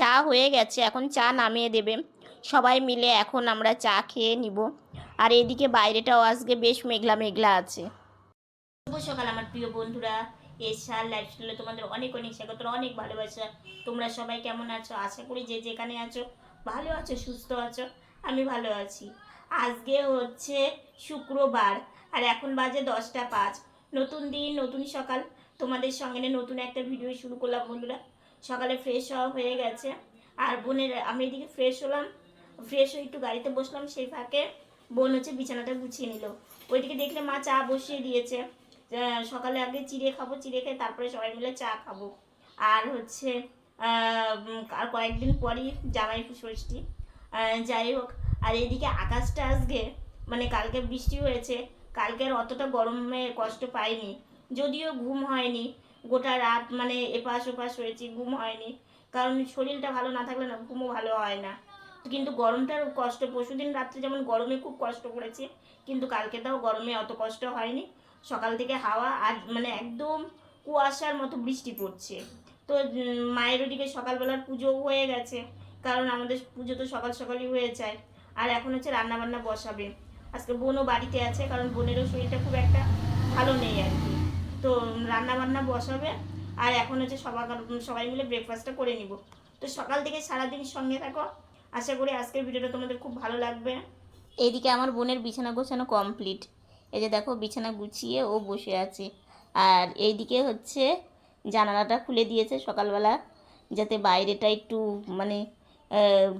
চা হয়ে গেছে, এখন চা নামিয়ে দেবে। সবাই মিলে এখন আমরা চা খেয়ে নিব। আর এদিকে বাইরেটাও আজকে বেশ মেঘলা মেঘলা আছে। শুভ সকাল আমার প্রিয় বন্ধুরা। এসার লাইফস্টাইলে তোমাদের অনেক অনেক স্বাগত, অনেক ভালোবাসা। তোমরা সবাই কেমন আছো? আশা করি যে যেখানে আছো, ভালো আছো, সুস্থ আছো, আমি ভালো আছি। আজকে হচ্ছে শুক্রবার, আর এখন বাজে দশটা পাঁচ। নতুন দিন, নতুন সকাল। তোমাদের সঙ্গে নতুন একটা ভিডিও শুরু করলাম বন্ধুরা। সকালে ফ্রেশ হওয়া হয়ে গেছে। আর বোনের, আমি এদিকে ফ্রেশ হলাম। ফ্রেশ হয়ে একটু গাড়িতে বসলাম, সেই ফাঁকে বোন হচ্ছে বিছানাটা গুছিয়ে নিল। ওইদিকে দেখলে মা চা বসিয়ে দিয়েছে। সকালে আগে চিড়ে খাব, চিড়ে খেয়ে তারপরে সবাই মিলে চা খাব। আর হচ্ছে আর কয়েকদিন পরই জামাই ষষ্ঠী। যাই হোক, আর এদিকে আকাশটা আজকে মানে কালকে বৃষ্টি হয়েছে। কালকের অতটা গরমে কষ্ট পাইনি। যদিও ঘুম হয়নি গোটা রাত মানে এপাশ ওপাশ হয়েছি, ঘুম হয়নি। কারণ শরীরটা ভালো না থাকলে না, ঘুমও ভালো হয় না। কিন্তু গরমটার কষ্ট, পরশুদিন রাত্রে যেমন গরমে খুব কষ্ট করেছে, কিন্তু কালকে তাও গরমে অত কষ্ট হয়নি। সকাল থেকে হাওয়া আর মানে একদম কুয়াশার মতো বৃষ্টি পড়ছে। তো মায়ের ওদিকে সকালবেলার পুজোও হয়ে গেছে। কারণ আমাদের পুজো তো সকাল সকালই হয়ে যায়। আর এখন হচ্ছে রান্না বান্না বসাবে। আজকে বোনও বাড়িতে আছে, কারণ বোনেরও শরীরটা খুব একটা ভালো নেই আর কি। তো রান্না বান্না বসাবে, আর এখন হচ্ছে সবাই সবাই মিলে ব্রেকফাস্টটা করে নিব। তো সকাল থেকে সারাদিন সঙ্গে থাকো। আশা করি আজকের ভিডিওটা তোমাদের খুব ভালো লাগবে। এইদিকে আমার বোনের বিছানা গোছানো কমপ্লিট এই যে দেখো, বিছানা গুছিয়ে ও বসে আছে। আর এইদিকে হচ্ছে জানালাটা খুলে দিয়েছে সকালবেলা, যাতে বাইরেটা একটু মানে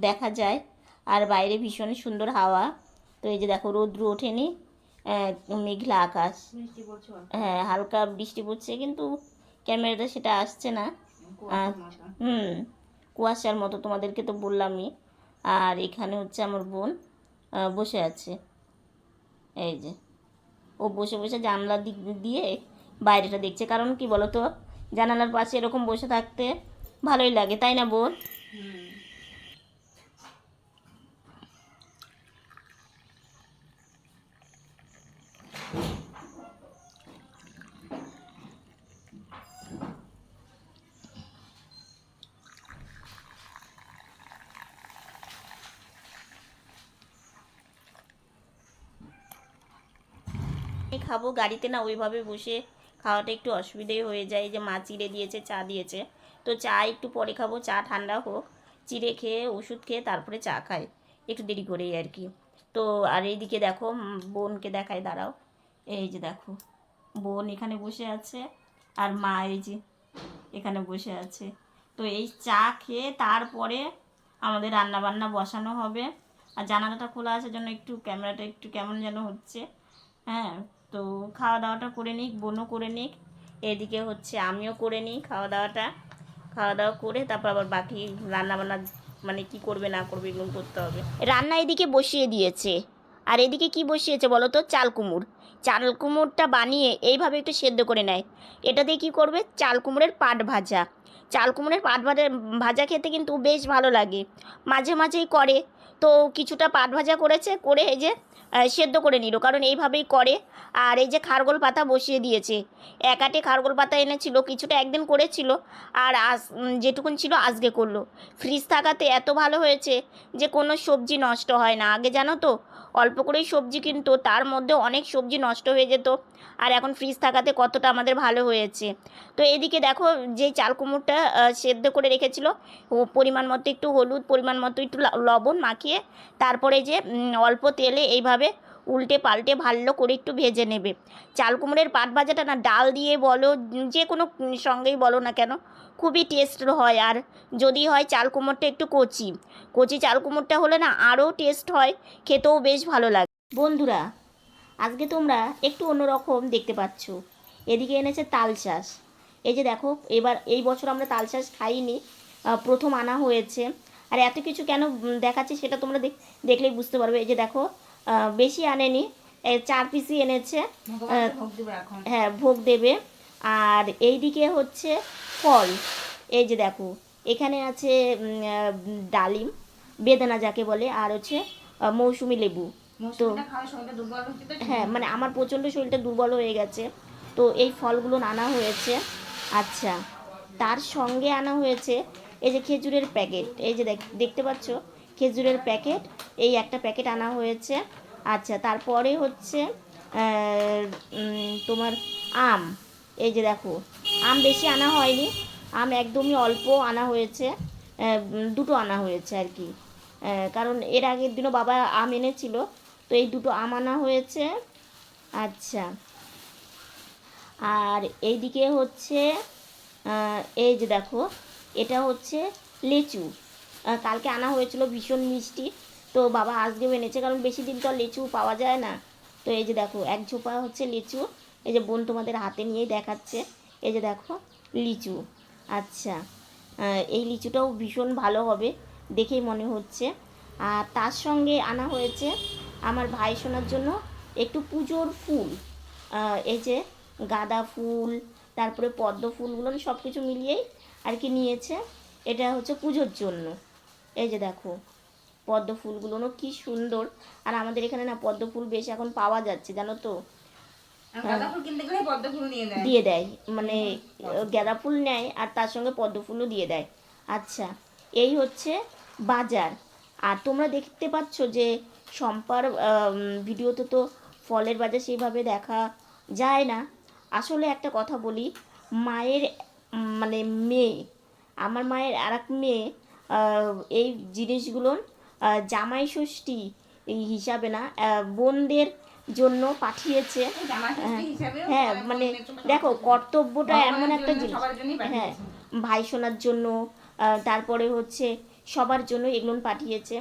দেখা যায়। আর বাইরে ভীষণ সুন্দর হাওয়া। তো এই যে দেখো, রৌদ্র ওঠেনি। মেঘলা আকাশ। হ্যাঁ হালকা বৃষ্টি পড়ছে কিন্তু ক্যামেরাতে সেটা আসছে না। হুম কুয়াশার মতো তোমাদেরকে তো বললামই। আর এখানে হচ্ছে আমার বোন বসে আছে। এই যে ও বসে বসে জানলার দিক দিয়ে বাইরেটা দেখছে। কারণ কি বলো তো জানালার পাশে এরকম বসে থাকতে ভালোই লাগে তাই না বোন হুম। আমি খাব, গাড়িতে না ওইভাবে বসে খাওয়াটা একটু অসুবিধাই হয়ে যায়। যে মা চিড়ে দিয়েছে, চা দিয়েছে। তো চা একটু পরে খাব, চা ঠান্ডা হোক। চিড়ে খেয়ে, ওষুধ খেয়ে তারপরে চা খাই। একটু দেরি করেই আর কি। তো আর এইদিকে দেখো বোনকে দেখাই, দাঁড়াও। এই যে দেখো, বোন এখানে বসে আছে আর মা এই যে এখানে বসে আছে। তো এই চা খেয়ে তারপরে আমাদের রান্না বান্না বসানো হবে। আর জানালাটা খোলা আছে জন্য একটু, ক্যামেরাটা একটু কেমন যেন হচ্ছে। হ্যাঁ তো খাওয়া দাওয়াটা করে নিক, বোনও করে নিক। এদিকে হচ্ছে আমিও করে নিই খাওয়া দাওয়াটা খাওয়া দাওয়া করে তারপর আবার বাকি রান্না বান্না মানে কি করবে, না করবে, এগুলো করতে হবে। রান্না এদিকে বসিয়ে দিয়েছে। আর এদিকে কি বসিয়েছে বলো তো? চাল কুমড়। চাল কুমড়টা বানিয়ে এইভাবে একটু সেদ্ধ করে নেয়। এটা দিয়ে কী করবে? চাল কুমড়ের পাট ভাজা। চাল কুমড়ের পাট ভাজা ভাজা খেতে কিন্তু বেশ ভালো লাগে। মাঝে মাঝেই করে। তো কিছুটা পাট ভাজা করেছে, করে এই যে সেদ্ধ করে নিল। কারণ এইভাবেই করে। আর এই যে খারগোল পাতা বসিয়ে দিয়েছে। একাটে খারগোল পাতা এনেছিল, কিছুটা একদিন করেছিল। আর আজ যেটুকুন ছিল আজকে করল। ফ্রিজ থাকাতে এত ভালো হয়েছে যে কোনো সবজি নষ্ট হয় না। আগে জানো তো অল্প করেই সবজি কিনতো, তার মধ্যে অনেক সবজি নষ্ট হয়ে যেত। আর এখন ফ্রিজ থাকাতে কতটা আমাদের ভালো হয়েছে। তো এদিকে দেখো, যে চাল কুমড়টা সেদ্ধ করে রেখেছিল পরিমাণ মতো একটু হলুদ, পরিমাণ মতো একটু লবণ মাখিয়ে, তারপরে যে অল্প তেলে এইভাবে উল্টে পাল্টে ভালো করে একটু ভেজে নেবে। চাল কুমড়োর পাট ভাজাটা না, ডাল দিয়ে বলো, যে কোনো সঙ্গেই বলো না কেন, খুবই টেস্ট হয়। আর যদি হয় চাল কুমড়োটা একটু কচি। কচি চাল কুমড়োটা হলে না আরও টেস্ট হয়, খেতেও বেশ ভালো লাগে। বন্ধুরা, আজকে তোমরা একটু অন্যরকম দেখতে পাচ্ছ। এদিকে এনেছে তাল চাষ। এই যে দেখো, এবার এই বছর আমরা তাল চাষ খাইনি প্রথম আনা হয়েছে। আর এত কিছু কেন দেখাচ্ছে সেটা তোমরা দেখ- দেখলেই বুঝতে পারবে। এই যে দেখো বেশি আনেনি। এই চার পিসই এনেছে। হ্যাঁ ভোগ দেবে। আর এইদিকে হচ্ছে ফল। এই যে দেখো এখানে আছে ডালিম বেদানা যাকে বলে আর হচ্ছে মৌসুমি লেবু। তো হ্যাঁ মানে আমার প্রচণ্ড শরীরটা দুর্বল হয়ে গেছে। তো এই ফলগুলো আনা হয়েছে। আচ্ছা তার সঙ্গে আনা হয়েছে এই যে খেজুরের প্যাকেট। এই যে দেখ- দেখতে পাচ্ছ? খেজুরের প্যাকেট। এই একটা প্যাকেট আনা হয়েছে। আচ্ছা তারপরে হচ্ছে তোমার আম। এই যে দেখো, আম বেশি আনা হয়নি। আম একদমই অল্প আনা হয়েছে। দুটো আনা হয়েছে আর কি। কারণ এর আগের দিনও বাবা আম এনেছিল। তো এই দুটো আম আনা হয়েছে। আচ্ছা। আর এইদিকে হচ্ছে এই যে দেখো, এটা হচ্ছে লেচু। কালকে আনা হয়েছিল ভীষণ মিষ্টি। তো বাবা আজকেও এনেছে, কারণ বেশি দিন তো লিচু পাওয়া যায় না। তো এই যে দেখো, এক ঝোপা হচ্ছে লিচু। এই যে বোন তোমাদের হাতে নিয়েই দেখাচ্ছে। এই যে দেখো, লিচু। আচ্ছা এই লিচুটাও ভীষণ ভালো হবে, দেখেই মনে হচ্ছে। আর তার সঙ্গে আনা হয়েছে আমার ভাই শোনার জন্য একটু পুজোর ফুল। এই যে গাঁদা ফুল, তারপরে পদ্ম ফুলগুলো সব কিছু মিলিয়েই আর কি নিয়েছে। এটা হচ্ছে পুজোর জন্য। এই যে দেখো পদ্ম ফুলগুলোও কি সুন্দর। আর আমাদের এখানে না পদ্ম ফুল বেশ এখন পাওয়া যাচ্ছে জানো তো? দেয়। দিয়ে মানে গাঁদা ফুল নেয় আর তার সঙ্গে পদ্ম ফুলও দিয়ে দেয়। আচ্ছা এই হচ্ছে বাজার। আর তোমরা দেখতে পাচ্ছ যে শম্পার ভিডিওতে তো ফলের বাজার সেইভাবে দেখা যায় না। আসলে একটা কথা বলি মায়ের মানে মেয়ে আমার মায়ের আর এক মেয়ে এই জিনিসগুলো জামাই ষষ্ঠী হিসাবে না বোনদের জন্য পাঠিয়েছে। হিসাবেও হ্যাঁ মানে দেখো কর্তব্যটা এমন একটা জিনিস। হ্যাঁ। ভাই শোনার জন্য তারপরে হচ্ছে সবার জন্য এগুলো পাঠিয়েছে।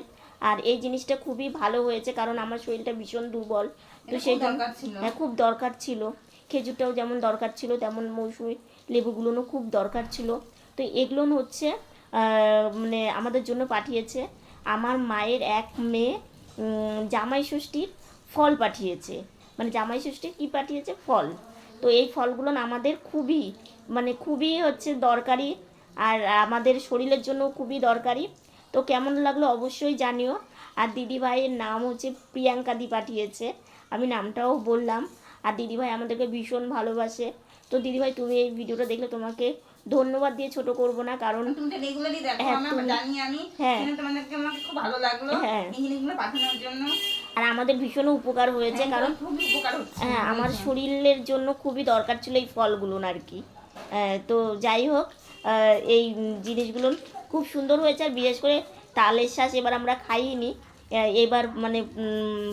আর এই জিনিসটা খুবই ভালো হয়েছে কারণ আমার শরীরটা ভীষণ দুর্বল। তো সেই হ্যাঁ খুব দরকার ছিল। খেজুরটাও যেমন দরকার ছিল তেমন মৌসুমি লেবুগুলোও খুব দরকার ছিল। তো এগুলো হচ্ছে মানে আমাদের জন্য পাঠিয়েছে। আমার মায়ের এক মেয়ে জামাই ষষ্ঠীর ফল পাঠিয়েছে। মানে জামাই ষষ্ঠীর কী পাঠিয়েছে? ফল। তো এই ফলগুলো আমাদের খুবই মানে খুবই হচ্ছে দরকারি আর আমাদের শরীরের জন্য খুবই দরকারি। তো কেমন লাগল অবশ্যই জানিও। আর দিদি ভাইয়ের নাম হচ্ছে প্রিয়াঙ্কা দি পাঠিয়েছে। আমি নামটাও বললাম। আর দিদিভাই আমাদেরকে ভীষণ ভালোবাসে। তো দিদিভাই, তুমি এই ভিডিওটা দেখলে তোমাকে ধন্যবাদ দিয়ে ছোট করব না কারণ তুমি তো রেগুলারই দেখো হ্যাঁ, আমি জানি আমি। হ্যাঁ। তোমাদেরকে আমাকে খুব ভালো লাগল হ্যাঁ। এই জিনিসগুলো পাঠানোর জন্য। আর আমাদের ভীষণ উপকার হয়েছে হ্যাঁ, কারণ হচ্ছে। হ্যাঁ আমার শরীরের জন্য খুবই দরকার ছিল এই ফলগুলো আর কি। তো যাই হোক এই জিনিসগুলো খুব সুন্দর হয়েছে আর বিশেষ করে তালের শ্বাস এবার আমরা খাইনি। এবার মানে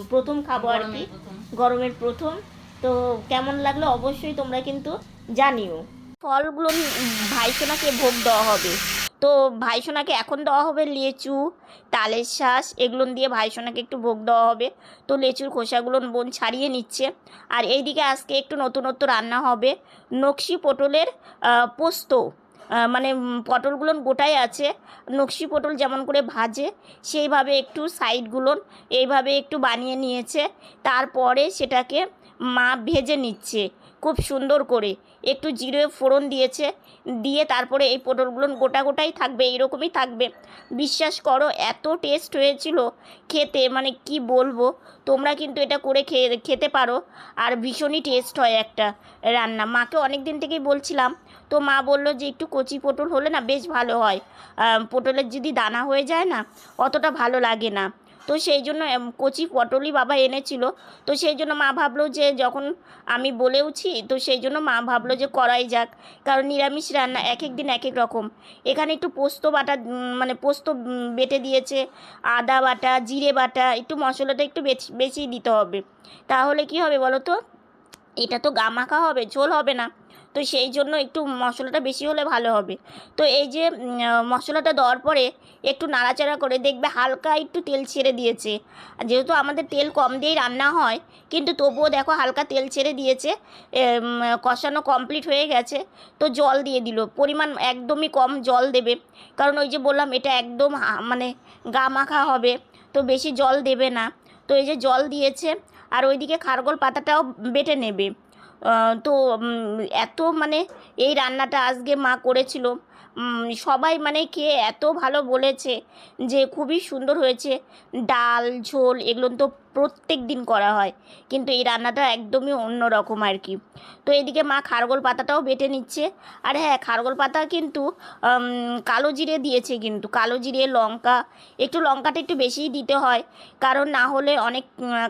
প্রথম খাব আর কি। গরমের প্রথম। তো কেমন লাগল অবশ্যই তোমরা কিন্তু জানিও। ফলগুলো ভাইসোনাকে ভোগ দেওয়া হবে। তো ভাইসোনাকে এখন দেওয়া হবে লেচু, তালের শ্বাস এগুলো দিয়ে ভাইসোনাকে একটু ভোগ দেওয়া হবে। তো লেচুর খোসাগুলো বোন ছাড়িয়ে নিচ্ছে। আর এইদিকে আজকে একটু নতুনত্ব রান্না হবে। নকশি পটলের পোস্ত মানে পটলগুলো গোটাই আছে। নকশি পটল যেমন করে ভাজে, সেইভাবে একটু সাইডগুলো এইভাবে একটু বানিয়ে নিয়েছে। তারপরে সেটাকে মা ভেজে নিচ্ছে। খুব সুন্দর করে। একটু জিরে ফোড়ন দিয়েছে, দিয়ে তারপরে এই পটলগুলো গোটা গোটাই থাকবে, এইরকমই থাকবে। বিশ্বাস করো, এত টেস্ট হয়েছিল খেতে মানে কি বলব? তোমরা কিন্তু এটা করে খেতে পারো। আর ভীষণই টেস্ট হয় একটা রান্না। মাকে অনেক দিন থেকেই বলছিলাম, তো মা বলল যে একটু কচি পটল হলে না বেশ ভালো হয়। পটলের যদি দানা হয়ে যায় না, অতটা ভালো লাগে না। তো সেই জন্য কচি পটলই বাবা এনেছিল। তো সেই জন্য মা ভাবলো যে, যখন আমি বলেওছি, তো সেই জন্য মা ভাবলো যে, করাই যাক। কারণ নিরামিষ রান্না এক এক দিন এক এক রকম। এখানে একটু পোস্ত বাটা মানে পোস্ত বেটে দিয়েছে। আদা বাটা, জিরে বাটা, একটু মশলাটা একটু বেশি দিতে হবে। তাহলে কি হবে বলো তো? এটা তো গামাখা হবে, ঝোল হবে না। তো সেই জন্য একটু মশলাটা বেশি হলে ভালো হবে। তো এই যে মশলাটা দেওয়ার পরে একটু নাড়াচাড়া করে দেখবে হালকা একটু তেল ছেড়ে দিয়েছে। যেহেতু আমাদের তেল কম দিয়েই রান্না হয়, কিন্তু তবুও দেখো হালকা তেল ছেড়ে দিয়েছে কষানো কমপ্লিট হয়ে গেছে। তো জল দিয়ে দিল, পরিমাণ একদমই কম জল দেবে। কারণ ওই যে বললাম, এটা একদম মানে গা মাখা হবে, তো বেশি জল দেবে না। তো এই যে জল দিয়েছে, আর ওইদিকে খারগোল পাতাটাও বেটে নেবে। তো এত মানে এই রান্নাটা আজকে মা করেছিল। সবাই মানে খেয়ে এত ভালো বলেছে যে, খুবই সুন্দর হয়েছে। ডাল, ঝোল এগুলো তো প্রত্যেক দিন করা হয়। কিন্তু এই রান্নাটা একদমই অন্য রকম আর কি। তো এদিকে মা খারগোল পাতাটাও বেটে নিচ্ছে। আর হ্যাঁ খারগোল পাতা কিন্তু কালো জিরে দিয়েছে কিন্তু। কালো জিরে, লঙ্কা, একটু লঙ্কাটা একটু বেশিই দিতে হয়। কারণ না হলে অনেক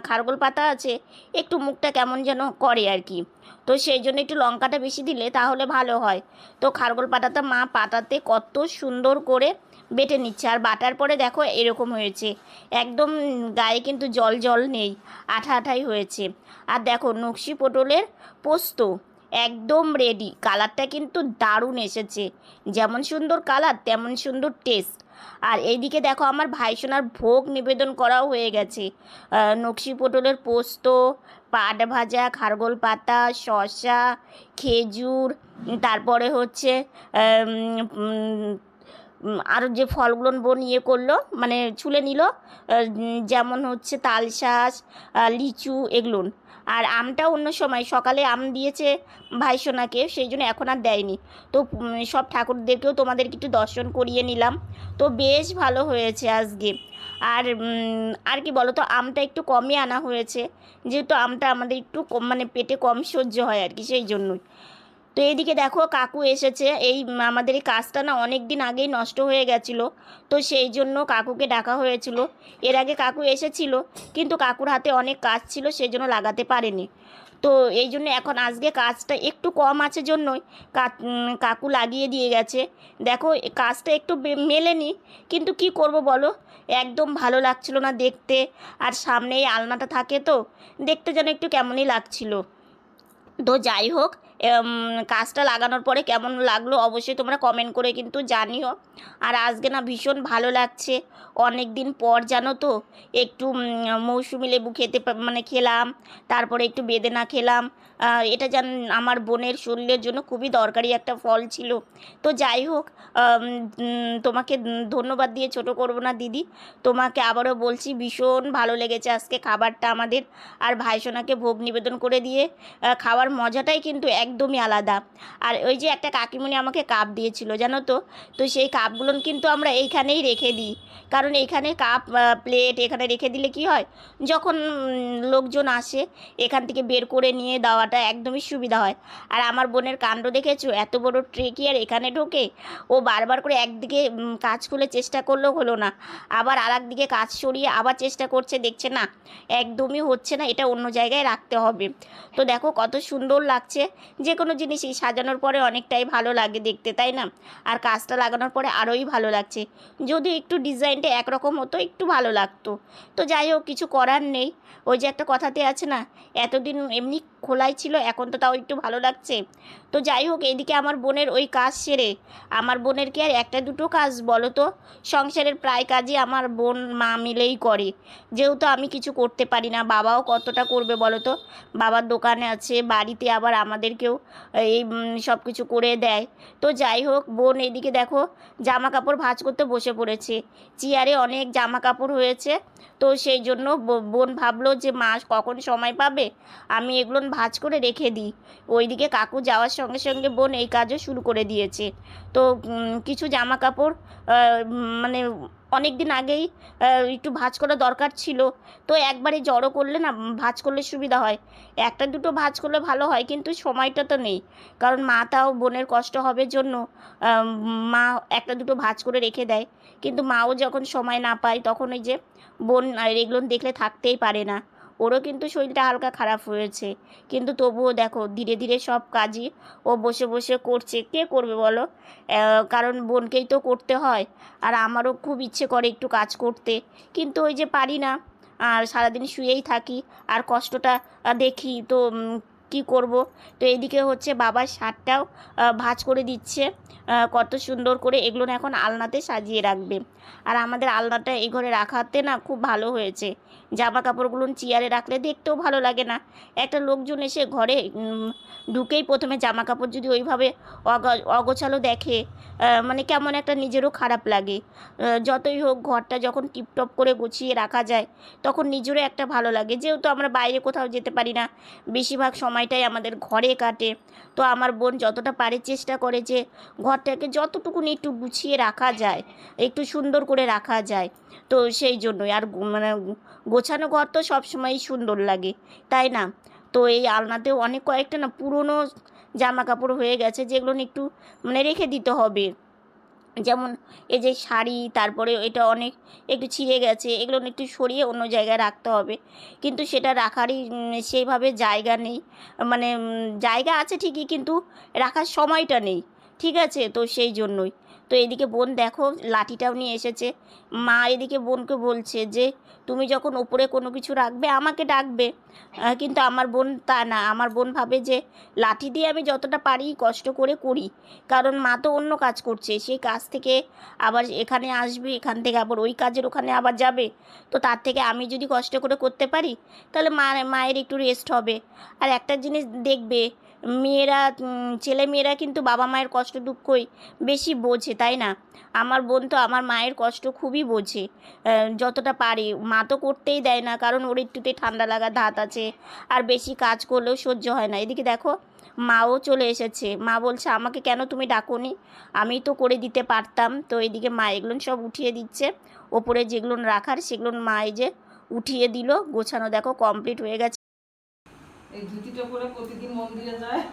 খারগোল পাতা আছে, একটু মুখটা কেমন যেন করে আর কি। তো সেই জন্য একটু লঙ্কাটা বেশি দিলে তাহলে ভালো হয়। তো খারগোল পাতাটা মা পাতাতে কত সুন্দর করে বেটে নিচ্ছে। আর বাটার পরে দেখো এরকম হয়েছে। একদম গায়ে কিন্তু জল জল নেই, আঠা আঠাই হয়েছে। আর দেখো নকশি পটলের পোস্ত একদম রেডি কালারটা কিন্তু দারুণ এসেছে। যেমন সুন্দর কালার, তেমন সুন্দর টেস্ট আর এইদিকে দেখো আমার ভাইসোনার ভোগ নিবেদন করাও হয়ে গেছে। নকশি পটলের পোস্ত, পাট ভাজা, খারগোল পাতা, শসা, খেজুর, তারপরে হচ্ছে আরও যে ফলগুলো বোন ইয়ে করল মানে ছুলে নিল যেমন হচ্ছে তালশাঁস লিচু এগুলো আর আমটা অন্য সময়, সকালে আম দিয়েছে ভাইসোনাকে সেই জন্য এখন আর দেয়নি। তো সব ঠাকুরদেরকেও তোমাদেরকে একটু দর্শন করিয়ে নিলাম। তো বেশ ভালো হয়েছে আজকে। আর আর কি বলো তো আমটা একটু কমই আনা হয়েছে, যেহেতু আমটা আমাদের একটু মানে পেটে কম সহ্য হয় আর কি, সেই জন্যই। তো এইদিকে দেখো কাকু এসেছে। এই আমাদের এই কাজটা না অনেক দিন আগেই নষ্ট হয়ে গেছিল। তো সেই জন্য কাকুকে ডাকা হয়েছিল। এর আগে কাকু এসেছিল, কিন্তু কাকুর হাতে অনেক কাজ ছিল, সেই জন্য লাগাতে পারেনি। তো এই জন্য এখন আজকে কাজটা একটু কম আছে জন্যই কাকু লাগিয়ে দিয়ে গেছে। দেখো কাজটা একটু মেলেনি, কিন্তু কি করব বলো? একদম ভালো লাগছিল না দেখতে। আর সামনে এই আলনাটা থাকে তো, দেখতে যেন একটু কেমনই লাগছিল। তো যাই হোক কাজটা লাগানোর পরে কেমন লাগল অবশ্যই তোমরা কমেন্ট করে কিন্তু জানিও। আর আজকে না ভীষণ ভালো লাগছে। অনেক দিন পর জানো তো, একটু মৌসুমি লেবু খেতে মানে খেলাম, তারপরে একটু বেদেনা খেলাম। এটা যেন আমার বোনের শরীরের জন্য খুবই দরকারি একটা ফল ছিল। তো যাই হোক তোমাকে ধন্যবাদ দিয়ে ছোট করব না দিদি। তোমাকে আবারও বলছি, ভীষণ ভালো লেগেছে আজকে খাবারটা আমাদের। আর ভাইসোনাকে ভোগ নিবেদন করে দিয়ে খাওয়ার মজাটাই কিন্তু একদমই আলাদা। আর ওই যে একটা কাকিমণি আমাকে কাপ দিয়েছিল, জানো তো? তো সেই কাপগুলো কিন্তু আমরা এইখানেই রেখে দিই। কারণ এইখানে কাপ প্লেট এখানে রেখে দিলে কি হয়? যখন লোকজন আসে, এখান থেকে বের করে নিয়ে দেওয়াটা একদমই সুবিধা হয়। আর আমার বোনের কাণ্ড দেখেছ? এত বড় ট্রে কি আর এখানে ঢোকে? ও বারবার করে একদিকে কাজ খুলে চেষ্টা করলেও হলো না। আবার আর দিকে কাজ সরিয়ে আবার চেষ্টা করছে, দেখছে না, একদমই হচ্ছে না, এটা অন্য জায়গায় রাখতে হবে। তো দেখো কত সুন্দর লাগছে। যে কোনো জিনিসই সাজানোর পরে অনেকটাই ভালো লাগে দেখতে, তাই না? আর কাজটা লাগানোর পরে আরোই ভালো লাগছে। যদি একটু ডিজাইনটা একরকম হতো, একটু ভালো লাগতো। তো যাই হোক, কিছু করার নেই। ওই যে একটা কথাতে আছে না, এতদিন এমনি খোলাই ছিল, এখন তো তাও একটু ভালো লাগছে। তো যাই হোক এইদিকে আমার বোনের ওই কাজ সেরে। আমার বোনের কি আর একটা দুটো কাজ বলো তো? সংসারের প্রায় কাজই আমার বোন, মা মিলেই করে। যেহেতু আমি কিছু করতে পারি না, বাবাও কতটা করবে বলো তো? বাবার দোকানে আছে, বাড়িতে আবার আমাদেরকেও এই সব কিছু করে দেয়। তো যাই হোক, বোন এদিকে দেখো জামা কাপড় ভাঁজ করতে বসে পড়েছে। চেয়ারে অনেক জামা কাপড় হয়েছে, তো সেই জন্য বোন ভাবলো যে মা কখন সময় পাবে? আমি এগুলো ভাজ করে রেখে দিই। ওইদিকে কাকু যাওয়ার সঙ্গে সঙ্গে বোন এই কাজও শুরু করে দিয়েছে। তো কিছু জামা কাপড় মানে অনেক দিন আগেই একটু ভাজ করা দরকার ছিল। তো একবারে জড়ো করলে না ভাজ করলে সুবিধা হয়। একটা দুটো ভাজ করলে ভালো হয়, কিন্তু সময়টা তো নেই। কারণ মা তাও বোনের কষ্ট হবে জন্য মা একটা দুটো ভাজ করে রেখে দেয়। কিন্তু মাও যখন সময় না পায়, তখন ওই যে বোন আর এগুলো দেখলে থাকতেই পারে না। ওরও কিন্তু শরীরটা হালকা খারাপ হয়েছে। কিন্তু তবুও দেখো, ধীরে ধীরে সব কাজই ও বসে বসে করছে। কে করবে বলো? কারণ বোনকেই তো করতে হয়। আর আমারও খুব ইচ্ছে করে একটু কাজ করতে। কিন্তু ওই যে পারি না। আর সারাদিন শুয়েই থাকি। আর কষ্টটা দেখি তো কি করব? তো এদিকে হচ্ছে বাবার শার্টটাও ভাঁজ করে দিচ্ছে। কত সুন্দর করে এগুলো না এখন আলনাতে সাজিয়ে রাখবে। আর আমাদের আলনাটা এই ঘরে রাখাতে না খুব ভালো হয়েছে। জামা কাপড়গুলো চেয়ারে রাখলে দেখতেও ভালো লাগে না। একটা লোকজন এসে ঘরে ঢুকেই প্রথমে জামা কাপড় যদি ওইভাবে অগ- অগোছালো দেখে মানে কেমন একটা নিজেরও খারাপ লাগে। যতই হোক ঘরটা যখন টিপটপ করে গুছিয়ে রাখা যায়, তখন নিজেরও একটা ভালো লাগে। যেহেতু আমরা বাইরে কোথাও যেতে পারি না, বেশিরভাগ সময় সময়টাই আমাদের ঘরে কাটে। তো আমার বোন যতটা পারে চেষ্টা করে যে ঘরটাকে যতটুকুনি একটু গুছিয়ে রাখা যায়, একটু সুন্দর করে রাখা যায়। তো সেই জন্যই আর মানে গোছানো ঘর তো সবসময়ই সুন্দর লাগে, তাই না? তো এই আলনাতেও অনেক কয়েকটা না পুরনো জামা কাপড় হয়ে গেছে যেগুলো একটু মানে রেখে দিতে হবে। যেমন এই যে শাড়ি, তারপরে এটা অনেক একটু ছিঁড়ে গেছে, এগুলো একটু সরিয়ে অন্য জায়গায় রাখতে হবে। কিন্তু সেটা রাখারই সেইভাবে জায়গা নেই। মানে জায়গা আছে ঠিকই, কিন্তু রাখার সময়টা নেই। ঠিক আছে? তো সেই জন্যই। তো এদিকে বোন দেখো, লাঠিটাও নিয়ে এসেছে। মা এদিকে বোনকে বলছে যে, তুমি যখন ওপরে কোনো কিছু রাখবে, আমাকে ডাকবে। কিন্তু আমার বোন তা না। আমার বোন ভাবে যে, লাঠি দিয়ে আমি যতটা পারি কষ্ট করে করি। কারণ মা তো অন্য কাজ করছে। সেই কাজ থেকে আবার এখানে আসবে, এখান থেকে আবার ওই কাজের ওখানে আবার যাবে। তো তার থেকে আমি যদি কষ্ট করে করতে পারি, তাহলে মা মায়ের একটু রেস্ট হবে। আর একটা জিনিস দেখবে মেয়েরা ছেলে মেয়েরা কিন্তু বাবা মায়ের কষ্ট দুঃখই বেশি বোঝে, তাই না? আমার বোন তো আমার মায়ের কষ্ট খুবই বোঝে। যতটা পারে। মা তো করতেই দেয় না, কারণ ওর একটুতে ঠান্ডা লাগা ধাত আছে আর বেশি কাজ করলেও সহ্য হয় না। এদিকে দেখো, মাও চলে এসেছে। মা বলছে, আমাকে কেন তুমি ডাকোনি? আমি তো করে দিতে পারতাম। তো এদিকে মা এগুলো সব উঠিয়ে দিচ্ছে। ওপরে যেগুলো রাখার, সেগুলো মা এই যে উঠিয়ে দিল। গোছানো দেখো কমপ্লিট হয়ে গেছে। এই ধুতিটা পরে প্রতিদিন মন্দিরে যায়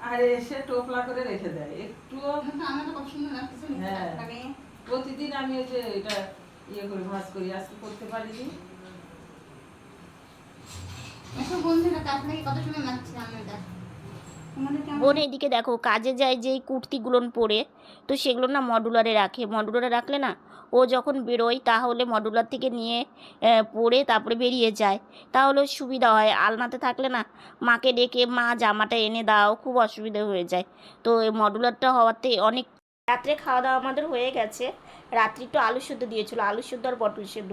আর এসে টোপলা করে রেখে দেয়। একটুও লাগতেছে হ্যাঁ। প্রতিদিন আমি ওই যে এটা ইয়ে করে ভাজ করি আজকে করতে পারিনি। কেমন? বোন এদিকে দেখো কাজে যায় যেই কুর্তিগুলো পরে তো সেগুলো না মডুলারে রাখে। মডুলারে রাখলে না ও যখন বেরোয় তাহলে মডুলার থেকে নিয়ে পরে তারপরে বেরিয়ে যায়। তাহলে সুবিধা হয়। আলনাতে থাকলে না, মাকে ডেকে, মা, জামাটা এনে দাও। খুব অসুবিধা হয়ে যায়। তো এই মডুলারটা হওয়াতে অনেক রাত্রে খাওয়া দাওয়া আমাদের হয়ে গেছে। রাত্রি একটু আলু সেদ্ধ দিয়েছিল। আলু সেদ্ধ আর পটল সেদ্ধ।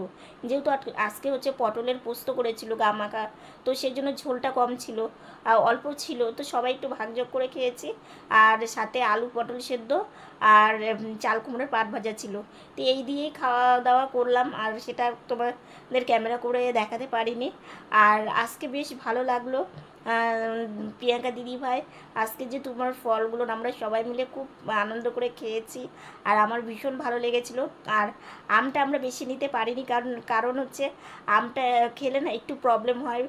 যেহেতু আজকে হচ্ছে পটলের পোস্ত করেছিল গামাকা, তো সেই জন্য ঝোলটা কম ছিল। আর অল্প ছিল, তো সবাই একটু ভাগযোগ করে খেয়েছি। আর সাথে আলু পটল সেদ্ধ আর চাল কুমড়োর পাট ভাজা ছিল। তো এই দিয়েই খাওয়া দাওয়া করলাম। আর সেটা তোমাদের ক্যামেরা করে দেখাতে পারিনি। আর আজকে বেশ ভালো লাগল প্রিয়াঙ্কা দিদি ভাই। আজকে যে তোমার ফলগুলো আমরা সবাই মিলে খুব আনন্দ করে খেয়েছি। আর আমার ভীষণ ভালো লেগেছিল। আর আমটা আমরা বেশি নিতে পারিনি। কারণ কারণ হচ্ছে আমটা খেলে না একটু প্রবলেম হয়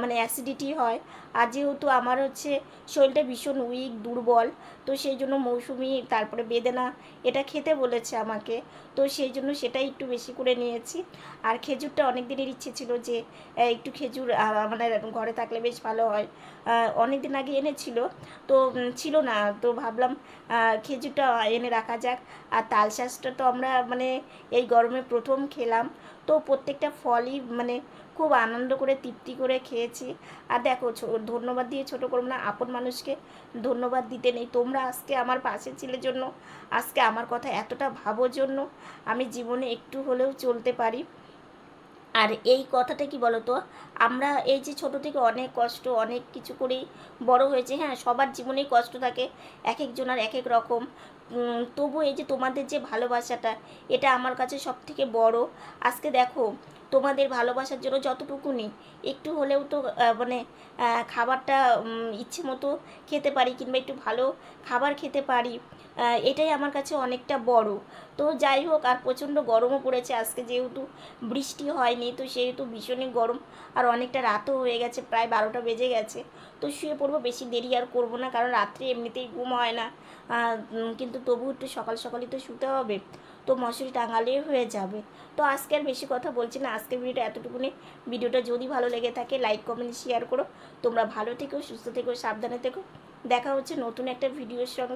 মানে অ্যাসিডিটি হয়। আর যেহেতু আমার হচ্ছে শরীরটা ভীষণ উইক দুর্বল, তো সেই জন্য মৌসুমি, তারপরে বেদেনা এটা খেতে বলেছে আমাকে। তো সেই জন্য সেটাই একটু বেশি করে নিয়েছি। আর খেজুরটা অনেক দিনের ইচ্ছে ছিল যে একটু খেজুর আমাদের ঘরে থাকলে বেশ ভালো হয়। অনেক দিন আগে এনেছিল, তো ছিল না। তো ভাবলাম খেজুরটা এনে রাখা যাক। আর তাল শাঁসটা তো আমরা মানে এই গরমে প্রথম খেলাম। তো প্রত্যেকটা ফলই মানে খুব আনন্দ করে, তৃপ্তি করে খেয়েছি। আর দেখো ধন্যবাদ দিয়ে ছোটো করব না, আপন মানুষকে ধন্যবাদ দিতে নেই। তোমরা আজকে আমার পাশে ছিলে জন্য, আজকে আমার কথা এতটা ভাবোর জন্য আমি জীবনে একটু হলেও চলতে পারি। আর এই কথাটা কি বলতো? আমরা এই যে ছোট থেকে অনেক কষ্ট, অনেক কিছু করেই বড় হয়েছে হ্যাঁ? সবার জীবনেই কষ্ট থাকে এক একজনের এক এক রকম তবু এই যে তোমাদের যে ভালোবাসাটা, এটা আমার কাছে সব থেকে বড়। আজকে দেখো, তোমাদের ভালোবাসার জন্য যতটুকু যতটুকুনি, একটু হলেও তো মানে খাবারটা ইচ্ছে মতো খেতে পারি কিংবা একটু ভালো খাবার খেতে পারি। এটাই আমার কাছে অনেকটা বড়। তো যাই হোক, আর প্রচণ্ড গরমও পড়েছে আজকে যেহেতু বৃষ্টি হয়নি, তো সেহেতু ভীষণই গরম। আর অনেকটা রাতও হয়ে গেছে, প্রায় বারোটা বেজে গেছে। তো শুয়ে পড়ব, বেশি দেরি আর করব না, কারণ রাত্রে এমনিতেই ঘুম হয় না। কিন্তু তবু একটু সকাল সকালই তো শুতে হবে। তো মশুরি টাঙালেই হয়ে যাবে। তো আজকে আর বেশি কথা বলছি না, আজকের ভিডিওটা এতটুকুনি। ভিডিওটা যদি ভালো লেগে থাকে, লাইক, কমেন্ট, শেয়ার করো। তোমরা ভালো থেকো, সুস্থ থেকো, সাবধানে থেকো। দেখা হচ্ছে নতুন একটা ভিডিওর সঙ্গে।